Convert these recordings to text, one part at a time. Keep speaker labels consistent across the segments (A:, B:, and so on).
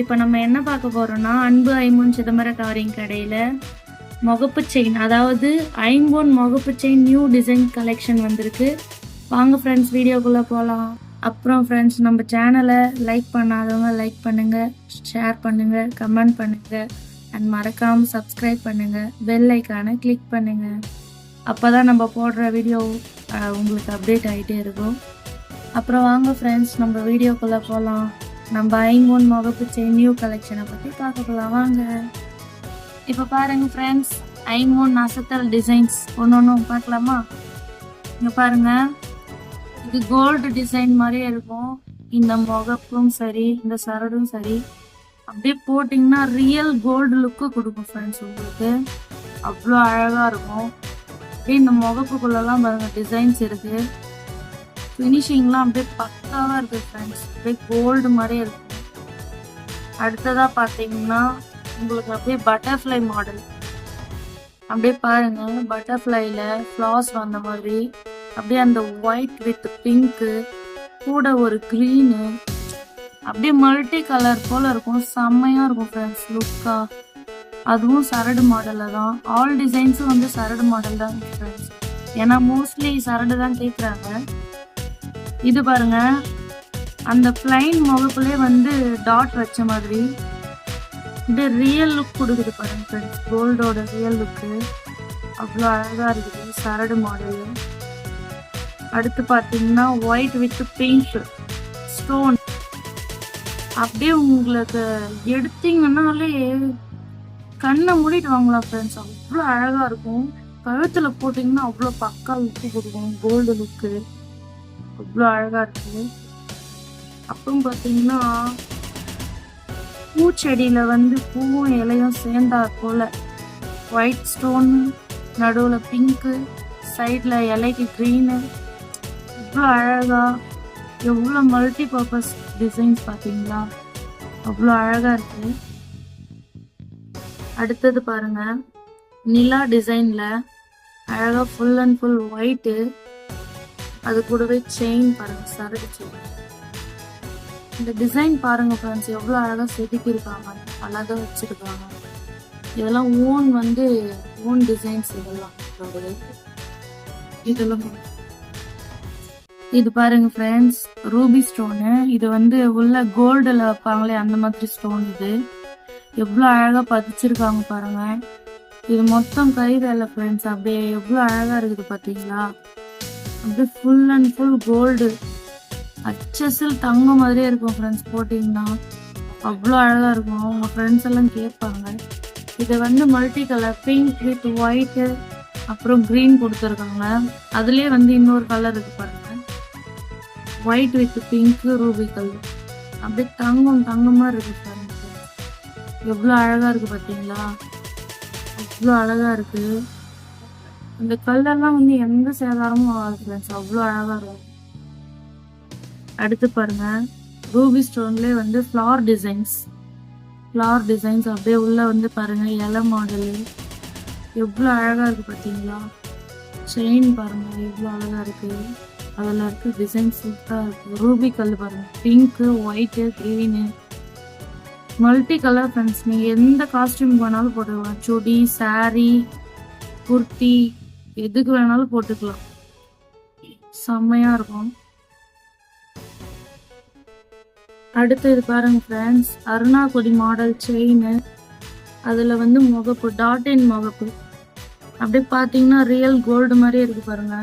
A: இப்போ நம்ம என்ன பார்க்க போறோம்னா அன்பு ஐம்பொன் சிதம்பர கவரிங் கடையில் முகப்பு செயின் அதாவது ஐம்பொன் முகப்பு செயின் நியூ டிசைன் கலெக்ஷன் வந்திருக்கு. வாங்க ஃப்ரெண்ட்ஸ் வீடியோக்குள்ளே போகலாம் அப்புறம் ஃப்ரெண்ட்ஸ் நம்ம சேனலை லைக் பண்ணாதவங்க லைக் பண்ணுங்கள் ஷேர் பண்ணுங்கள் கமெண்ட் பண்ணுங்கள் அண்ட் மறக்காமல் சப்ஸ்கிரைப் பண்ணுங்கள் பெல் ஐக்கானை கிளிக் அப்போ தான் நம்ம போடுற வீடியோ உங்களுக்கு அப்டேட் ஆகிட்டே இருக்கும். அப்புறம் வாங்க ஃப்ரெண்ட்ஸ் நம்ம வீடியோக்குள்ளே போகலாம் நம்ம ஐங்கோன் முகப்பு செயின் நியூ கலெக்ஷனை பற்றி பார்க்கலாம் வாங்க. இப்போ பாருங்க ஃப்ரெண்ட்ஸ் ஐங்கோன் அசத்தல் டிசைன்ஸ் ஒன்று ஒன்றும் பார்க்கலாமா? இங்கே பாருங்க. இது கோல்டு டிசைன் மாதிரியே இருக்கும். இந்த முகப்பும் சரி இந்த சரடும் சரி. அப்படியே போட்டிங்கன்னா ரியல் கோல்டு லுக்கு கொடுக்கும் ஃப்ரெண்ட்ஸ் உங்களுக்கு. அவ்வளோ அழகாக இருக்கும். அப்படியே இந்த முகப்புக்குள்ளெல்லாம் பாருங்கள் டிசைன்ஸ் இருக்குது ஃபினிஷிங்லாம் அப்படியே பக்காவாக இருக்குது ஃப்ரெண்ட்ஸ் அப்படியே கோல்டு மாதிரியே இருக்குது அடுத்ததாக பார்த்தீங்கன்னா உங்களுக்கு அப்படியே பட்டர்ஃப்ளை மாடல் அப்படியே பாருங்க பட்டர்ஃப்ளைல ஃப்ளாஸ் வந்த மாதிரி அப்படியே அந்த ஒயிட் வித் பிங்க்கு கூட ஒரு க்ரீனு அப்படியே மல்டி கலர் போல இருக்கும். செம்மையாக இருக்கும் ஃப்ரெண்ட்ஸ் லுக்கா அதுவும் சரடு மாடலில் தான். ஆல் டிசைன்ஸும் வந்து சரடு மாடல் தான் ஃப்ரெண்ட்ஸ் ஏன்னா மோஸ்ட்லி சரடு தான் கேட்குறாங்க இது பாருங்க. அந்த பிளைன் முகப்புலே வந்து டாட் வச்ச மாதிரி. இது ரியல் லுக் கொடுக்குது பாருங்க ஃப்ரெண்ட்ஸ் கோல்டோட ரியல் லுக்கு அவ்வளோ அழகாக இருக்குது. சரடு மாடல் அடுத்து பார்த்தீங்கன்னா ஒயிட் வித் பிங்க் ஸ்டோன் அப்படியே உங்களுக்கு எடுத்தீங்கன்னாலே கண்ணை மூடிட்டு வாங்கலாம் ஃப்ரெண்ட்ஸ் அவ்வளோ அழகாக இருக்கும். கழுத்தில் போட்டிங்கன்னா அவ்வளோ பக்கா லுக்கு கொடுக்கும் கோல்டு லுக்கு அவ்வளோ அழகாக இருக்குது. அப்புறம் பார்த்தீங்கன்னா பூச்செடியில் வந்து பூவும் இலையும் சேர்ந்தா போல். ஒயிட் ஸ்டோன் நடுவில் பிங்க்கு சைடில் இலைக்கு க்ரீனு அவ்வளோ அழகாக எவ்வளோ மல்டி பர்பஸ் டிசைன்ஸ் பார்த்தீங்களா அவ்வளோ அழகாக இருக்குது அடுத்தது பாருங்கள் நிலா டிசைனில் அழகாக ஃபுல் அண்ட் ஃபுல் ஒயிட்டு அது கூடவே செயின் பாருங்க சரடு செயின் இந்த டிசைன் பாருங்க ஃப்ரெண்ட்ஸ் எவ்வளோ அழகாக செதுக்கியிருக்காங்க அழகாக வச்சிருக்காங்க. இதெல்லாம் ஓன் வந்து ஓன் டிசைன்ஸ் இதெல்லாம் இதெல்லாம் இது பாருங்க ஃப்ரெண்ட்ஸ் ரூபி ஸ்டோனு இது வந்து உள்ள கோல்டில் வைப்பாங்களே அந்த மாதிரி ஸ்டோன் இது. எவ்வளோ அழகாக பதிச்சிருக்காங்க பாருங்க. இது மொத்தம் கை வேலை ஃப்ரெண்ட்ஸ் அப்படியே எவ்வளோ அழகாக இருக்குது பார்த்தீங்களா அப்படியே ஃபுல் அண்ட் ஃபுல் கோல்டு அச்சஸில் தங்கம் மாதிரியே இருக்கும் ஃப்ரெண்ட்ஸ் போட்டிங்கன்னா. அவ்வளோ அழகாக இருக்கும். அவங்க ஃப்ரெண்ட்ஸ் எல்லாம் கேட்பாங்க. இது வந்து multi colour pink with white அப்புறம் க்ரீன் கொடுத்துருக்காங்க. அதுலேயே வந்து இன்னொரு கலர் இருக்கு பாருங்க. White with pink ruby colour அப்படியே தங்கம் தங்கமாக இருக்கு பாருங்க. எவ்வளோ அழகாக இருக்குது பார்த்தீங்களா அவ்வளோ அழகாக இருக்குது அந்த கல்லெல்லாம் வந்து எந்த சேதாரமும் ஆகாது ஃப்ரெண்ட்ஸ் அவ்வளோ அழகாக இருக்கும். அடுத்து பாருங்க. ரூபி ஸ்டோன்லேயே வந்து ஃப்ளார் டிசைன்ஸ் ஃப்ளார் டிசைன்ஸ் அப்படியே உள்ள வந்து பாருங்க. இலை மாடலு எவ்வளோ அழகாக இருக்கு பார்த்தீங்களா செயின் பாருங்க. எவ்வளோ அழகாக இருக்கு. அதில் இருக்க டிசைன்ஸ் சூப்பராக இருக்கு. ரூபி கல் பாருங்க. Pink white green multi colour friends நீங்கள் எந்த காஸ்டியூம் வேணாலும் போட்டுக்கலாம். சுடி சாரீ குர்த்தி எதுக்கு வேணாலும் போட்டுக்கலாம். செம்மையா இருக்கும். அடுத்து இது பாருங்க ஃப்ரெண்ட்ஸ் அருணாக்குடி மாடல் செயின் அதில் வந்து முகப்பு டாட் இன் முகப்பு. அப்படியே பார்த்தீங்கன்னா ரியல் கோல்டு மாதிரி இருக்கு பாருங்க.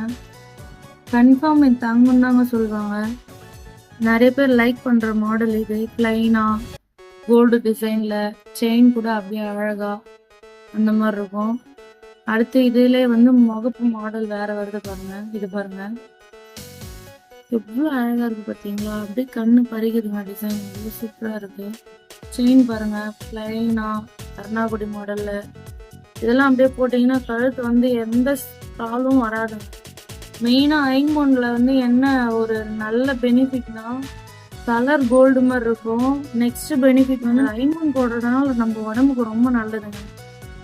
A: கன்ஃபார்ம் என் தங்கம் தாங்க சொல்லுவாங்க. நிறைய பேர் லைக் பண்ணுற மாடல் இது. பிளைனாக கோல்டு டிசைனில் செயின் கூட அப்படியே அழகா அந்த மாதிரி இருக்கும். அடுத்து இதுல வந்து முகப்பு மாடல் வேற வருது பாருங்க. இது பாருங்க. எவ்வளோ அழகா இருக்கு பார்த்தீங்களா அப்படியே கண்ணு பறிக்குதுங்க டிசைன் எவ்வளோ சூப்பராக இருக்கு. செயின் பாருங்க. பிளைனா கருணாகுடி மாடல்ல இதெல்லாம் அப்படியே போட்டிங்கன்னா கழுத்து வந்து எந்த ஸ்டாலும் வராது. மெயினாக ஐம்பொன்ல வந்து என்ன ஒரு நல்ல பெனிஃபிட்னா கலர் கோல்டு மாதிரி இருக்கும். நெக்ஸ்ட் பெனிஃபிட் வந்து ஐமோன் போடுறதுனால நம்ம உடம்புக்கு ரொம்ப நல்லதுங்க.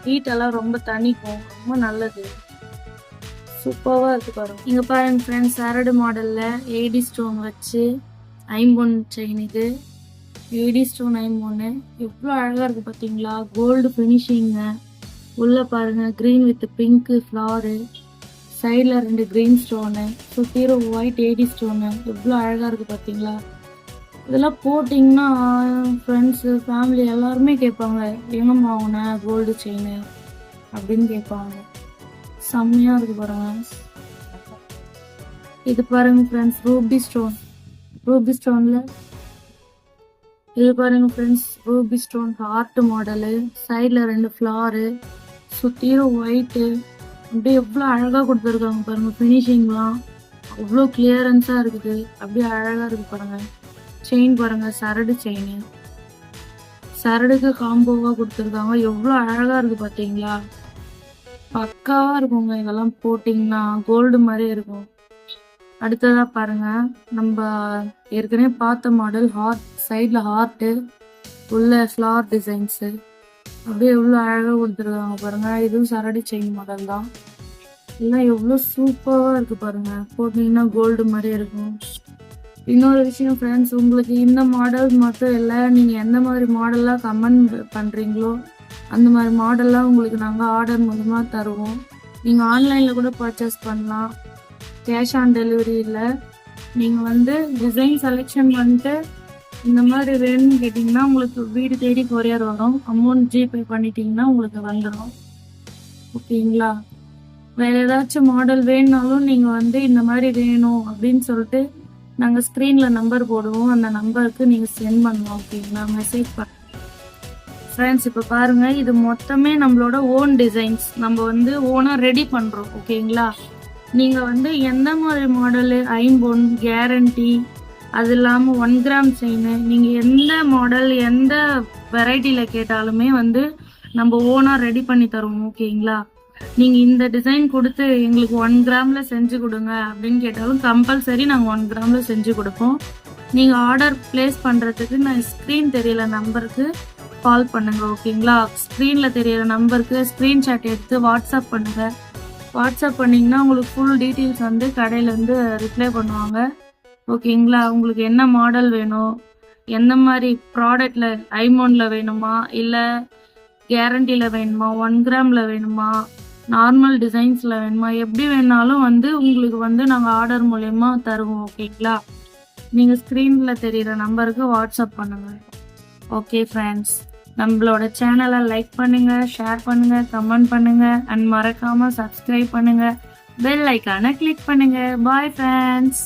A: ஹீட்டெல்லாம் ரொம்ப தணிக்கும். ரொம்ப நல்லது. சூப்பராக இருக்கு பாருங்க இங்கே பாருங்க ஃப்ரெண்ட்ஸ் சரடு மாடலில் ஏடி ஸ்டோன் வச்சு ஐம்பொன் செயின் இது. ஏடி ஸ்டோன் ஐமோனு எவ்வளோ அழகாக இருக்குது பார்த்தீங்களா கோல்டு ஃபினிஷிங்க உள்ளே பாருங்கள் க்ரீன் வித் பிங்க்கு ஃப்ளாரு சைடில் ரெண்டு க்ரீன் ஸ்டோனு சுற்றிலும் ஒயிட் ஏடி ஸ்டோனு எவ்வளோ அழகாக இருக்குது பார்த்தீங்களா இதெல்லாம் போட்டிங்கன்னா ஃப்ரெண்ட்ஸு ஃபேமிலி எல்லாருமே கேட்பாங்க. எங்கம்மா வாங்கின கோல்டு செயின் அப்படின்னு கேட்பாங்க. செம்மையாக இருக்கு பாருங்க. இது பாருங்க ஃப்ரெண்ட்ஸ் ரூபி ஸ்டோன் ரூபி ஸ்டோனில் இது பாருங்க friends ruby stone heart model சைடில் ரெண்டு ஃப்ளாரு சுற்றியும் ஒயிட்டு அப்படியே எவ்வளோ அழகாக கொடுத்துருக்காங்க பாருங்க ஃபினிஷிங்லாம் அவ்வளோ கிளியரன்ஸாக இருக்குது. அப்படியே அழகாக இருக்குது பாருங்கள் செயின் பாருங்க சரடு செயின். சரடுக்கு காம்போவாக கொடுத்துருக்காங்க. எவ்வளோ அழகாக இருக்கு பார்த்தீங்களா பக்காவாக இருக்குங்க இதெல்லாம் போட்டிங்கன்னா. கோல்டு மாதிரி இருக்கும். அடுத்ததாக பாருங்க. நம்ம ஏற்கனவே பார்த்த மாடல் ஹார்ட் சைடில் ஹார்ட்டு உள்ள ஃப்ளார் டிசைன்ஸு அப்படியே எவ்வளோ அழகாக கொடுத்துருக்காங்க பாருங்க. இதுவும் சரடு செயின் மாடல் தான். எல்லாம் எவ்வளோ சூப்பராக இருக்கு பாருங்க. போட்டிங்கன்னா கோல்டு மாதிரி இருக்கும். இன்னொரு விஷயம் ஃப்ரெண்ட்ஸ் உங்களுக்கு இந்த மாடல் மட்டும் இல்லை நீங்கள் எந்த மாதிரி மாடலாக கமெண்ட் பண்ணுறீங்களோ அந்த மாதிரி மாடல்லாம் உங்களுக்கு நாங்கள் ஆர்டர் மூலமாக தருவோம். நீங்கள் ஆன்லைனில் கூட பர்ச்சேஸ் பண்ணலாம். கேஷ் ஆன் டெலிவரி இல்லை. நீங்கள் வந்து டிசைன் செலெக்ஷன் பண்ணிட்டு இந்த மாதிரி வேணும்னு கேட்டிங்கன்னா உங்களுக்கு வீடு தேடி கொரியர் வரும். அமௌண்ட் ஜிபே பண்ணிட்டீங்கன்னா உங்களுக்கு வந்துடும் ஓகேங்களா வேறு ஏதாச்சும் மாடல் வேணுனாலும் நீங்கள் வந்து இந்த மாதிரி வேணும் அப்படின்னு சொல்லிட்டு நாங்கள் ஸ்க்ரீனில் நம்பர் போடுவோம். அந்த நம்பருக்கு நீங்கள் சென்ட் பண்ணணும் ஓகேங்களா மெசேஜ் பண்ண ஃப்ரெண்ட்ஸ் இப்போ பாருங்கள் இது மொத்தமே நம்மளோட ஓன் டிசைன்ஸ் நம்ம வந்து ஓனாக ரெடி பண்ணுறோம் ஓகேங்களா நீங்கள் வந்து எந்த மாதிரி மாடலு ஐம்பொன் கேரண்டி அது இல்லாமல் ஒன் கிராம் செயின் நீங்கள் எந்த மாடல் எந்த வெரைட்டியில் கேட்டாலுமே வந்து நம்ம ஓனாக ரெடி பண்ணி தருவோம் ஓகேங்களா நீங்கள் இந்த டிசைன் கொடுத்து எங்களுக்கு ஒன் கிராமில் செஞ்சு கொடுங்க அப்படின்னு கேட்டாலும் கம்பல்சரி நாங்கள் ஒன் கிராமில் செஞ்சு கொடுப்போம். நீங்கள் ஆர்டர் ப்ளேஸ் பண்ணுறதுக்கு நான் ஸ்க்ரீன் தெரியல நம்பருக்கு கால் பண்ணுங்க ஓகேங்களா ஸ்க்ரீனில் தெரியற நம்பருக்கு ஸ்க்ரீன்ஷாட் எடுத்து வாட்ஸ்அப் பண்ணுங்க. வாட்ஸ்அப் பண்ணிங்கன்னா உங்களுக்கு ஃபுல் டீட்டெயில்ஸ் வந்து கடையிலேருந்து ரிப்ளை பண்ணுவாங்க. ஓகேங்களா உங்களுக்கு என்ன மாடல் வேணும்? எந்த மாதிரி ப்ராடக்டில் ஐமோனில் வேணுமா? இல்லை கேரண்டியில் வேணுமா? ஒன் கிராமில் வேணுமா? நார்மல் டிசைன்ஸில் வேணுமா? எப்படி வேணாலும் வந்து உங்களுக்கு வந்து நாங்கள் ஆர்டர் மூலயமா தருவோம் ஓகேங்களா நீங்கள் ஸ்க்ரீனில் தெரிகிற நம்பருக்கு வாட்ஸ்அப் பண்ணுங்கள் ஓகே ஃப்ரெண்ட்ஸ் நம்மளோட சேனலை லைக் பண்ணுங்க ஷேர் பண்ணுங்க கமெண்ட் பண்ணுங்க அண்ட் மறக்காம சப்ஸ்கிரைப் பண்ணுங்க. பெல் ஐக்கானை கிளிக் பண்ணுங்க. Bye friends